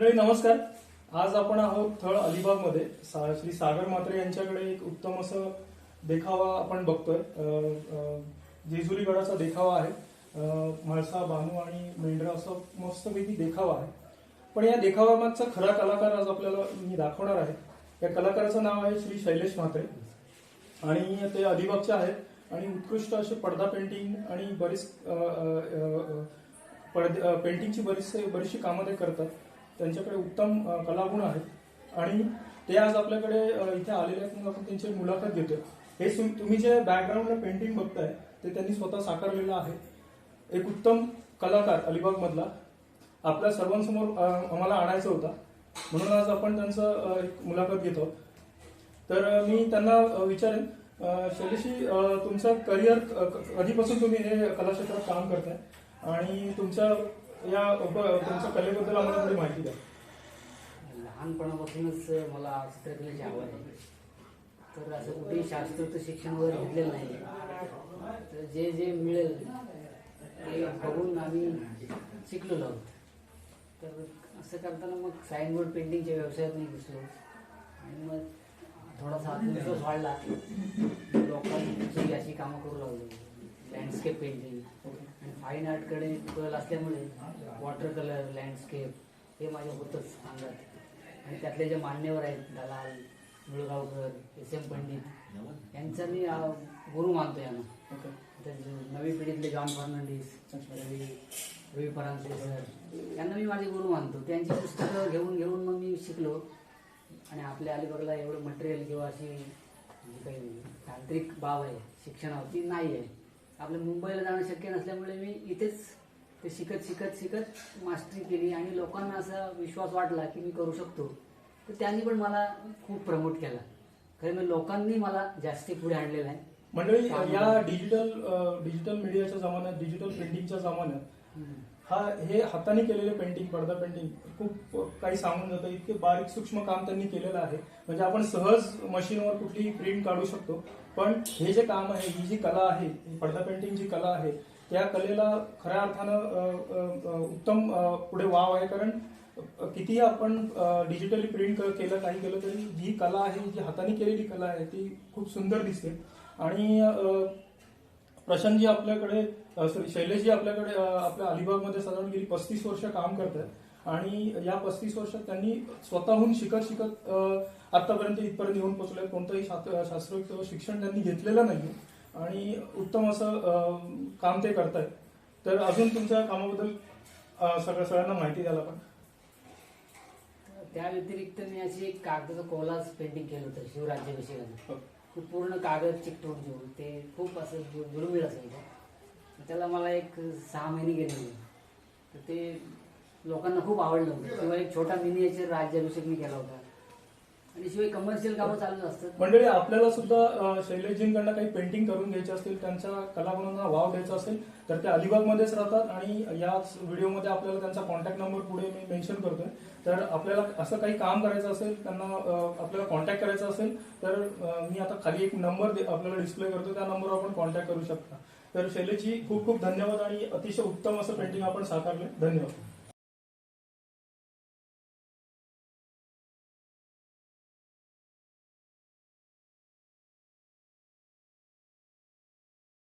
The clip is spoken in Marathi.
मंडळी नमस्कार. आज आपण आहोत थळ अलिबागमध्ये. सा- श्री सागर म्हात्रे यांच्याकडे एक उत्तम असं देखावा आपण बघतोय. जेजुरीगडाचा देखावा आहे. म्हाळसा बानू आणि मेंढरा असं मस्तपैकी देखावा आहे. पण या देखाव्यामागचा खरा कलाकार आज आपल्याला मी दाखवणार आहे. या कलाकाराचं नाव आहे श्री शैलेश म्हात्रे. आणि ते अलिबागचे आहेत. आणि उत्कृष्ट असे पडदा पेंटिंग आणि बरीच पडदे पेंटिंगची बरीचसे बरीचशी कामं ते करतात. त्यांच्याकडे उत्तम कलागुण आहेत. आणि ते आज आपल्याकडे इथे आलेले आहेत म्हणून आपण त्यांची मुलाखत घेतोय. हे सु- तुम्ही जे बॅकग्राऊंडला पेंटिंग बघताय ते त्यांनी स्वतः साकारलेलं आहे. एक उत्तम कलाकार अलिबाग मधला आपल्या सर्वांसमोर आम्हाला आणायचं होता. म्हणून आज आपण त्यांचं एक मुलाखत घेतो. तर मी त्यांना विचारेन शैलीशी तुमचं करिअर कधीपासून तुम्ही हे कलाक्षेत्रात काम करताय. आणि तुमच्या या तुमच्या कलेबद्दल आम्हाला थोडी माहिती द्या. लहानपणापासूनच मला चित्रकलेची आवड आहे. तर असं कुठेही शास्त्रोक्त शिक्षण वगैरे घेतलेलं नाही. तर जे जे मिळेल ते बघून आम्ही शिकलेलो आहोत. तर असं करताना मग साईन बोर्ड पेंटिंगच्या व्यवसायात नाही घुसलो. आणि मग थोडासा आत्मविश्वास वाढला. लोकांची अशी कामं करू लागलो. लँडस्केप पेंटिंग आणि फाईन आर्टकडे कल असल्यामुळे वॉटर कलर लँडस्केप हे माझ्या होतंच अंगात. आणि त्यातले जे मान्यवर आहेत दलाल मुळगावकर एस एम पंडित यांचा मी गुरु मानतो यांना नवी पिढीतले जॉन फर्नांडिस रवी रवी परांजपे सर यांना मी माझे गुरु मानतो. त्यांची पुस्तकं घेऊन घेऊन मग मी शिकलो. आणि आपल्या अलिबागला एवढं मटेरियल किंवा अशी जी काही तांत्रिक बाब आहे शिक्षणावरती नाही आहे आपल्या मुंबईला जाणं शक्य नसल्यामुळे मी इथेच ते शिकत शिकत शिकत मास्टरी केली आणि लोकांना असा विश्वास वाटला की मी करू शकतो तर त्यांनी पण मला खूप प्रमोट केला खरं म्हणजे लोकांनी मला जास्ती पुढे आणलेलं आहे मंडळी या डिजिटल डिजिटल मीडियाच्या जमान्यात डिजिटल पेंटिंगच्या जमान्यात. हा हे हाताने केलेले पेंटिंग पडदा पेंटिंग खूप काही सांगून जातं. इतके बारीक सूक्ष्म काम त्यांनी केलेलं आहे. म्हणजे आपण सहज मशीनवर कुठलीही प्रिंट काढू शकतो. पण हे जे काम आहे ही जी कला आहे पडदा पेंटिंग जी कला आहे त्या कलेला खऱ्या अर्थानं उत्तम पुढे वाव आहे. कारण कितीही आपण डिजिटली प्रिंट केलं काही केलं तरी जी कला आहे जी हाताने केलेली कला आहे ती खूप सुंदर दिसते. आणि प्रशांतजी आपल्याकडे शैलेशजी आपल्याकडे आपल्या अलिबागमध्ये साधारण गेली पस्तीस वर्ष काम करतात. आणि या पस्तीस वर्षात त्यांनी स्वतःहून शिकत शिकत आतापर्यंत इथपर्यंत येऊन पोहोचले कोणतंही शास्त्र- शास्त्रोक्त शिक्षण त्यांनी घेतलेलं नाही आणि उत्तम असं काम ते करतायत. तर अजून तुमच्या कामाबद्दल सगळ्या सगळ्यांना माहिती द्यायला पण त्या व्यतिरिक्त मी अशी एक कागदाचं कोलाज पेंटिंग केलं होतं शिवराज्याभिषेकाचं. ते पूर्ण कागद चिकटून घेऊन ते खूप असं दुर्मिळ असायचं. त्याला मला एक सहा महिने गेले होते. तर ते लोकांना खूप आवडलं होतं. किंवा एक छोटा मिनिएचर राज्याभिषेक मी केला होता. आणि शिवाय कमर्शियल कामं चालू असतात. मंडळी आपल्याला सुद्धा शैलेशजींकडनं काही पेंटिंग करून घ्यायचे असतील त्यांच्या कलागुणांना वाव द्यायचा असेल तर ते अलिबागमध्येच राहतात आणि याच व्हिडिओमध्ये आपल्याला त्यांचा कॉन्टॅक्ट नंबर पुढे मी मेन्शन करतोय. तर आपल्याला असं काही काम करायचं असेल त्यांना आपल्याला कॉन्टॅक्ट करायचा असेल तर मी आता खाली एक नंबर दे- आपल्याला डिस्प्ले करतो त्या नंबरवर आपण कॉन्टॅक्ट करू शकता. तर शैलेशजी खूप खूप धन्यवाद आणि अतिशय उत्तम असं पेंटिंग आपण साकारले धन्यवाद.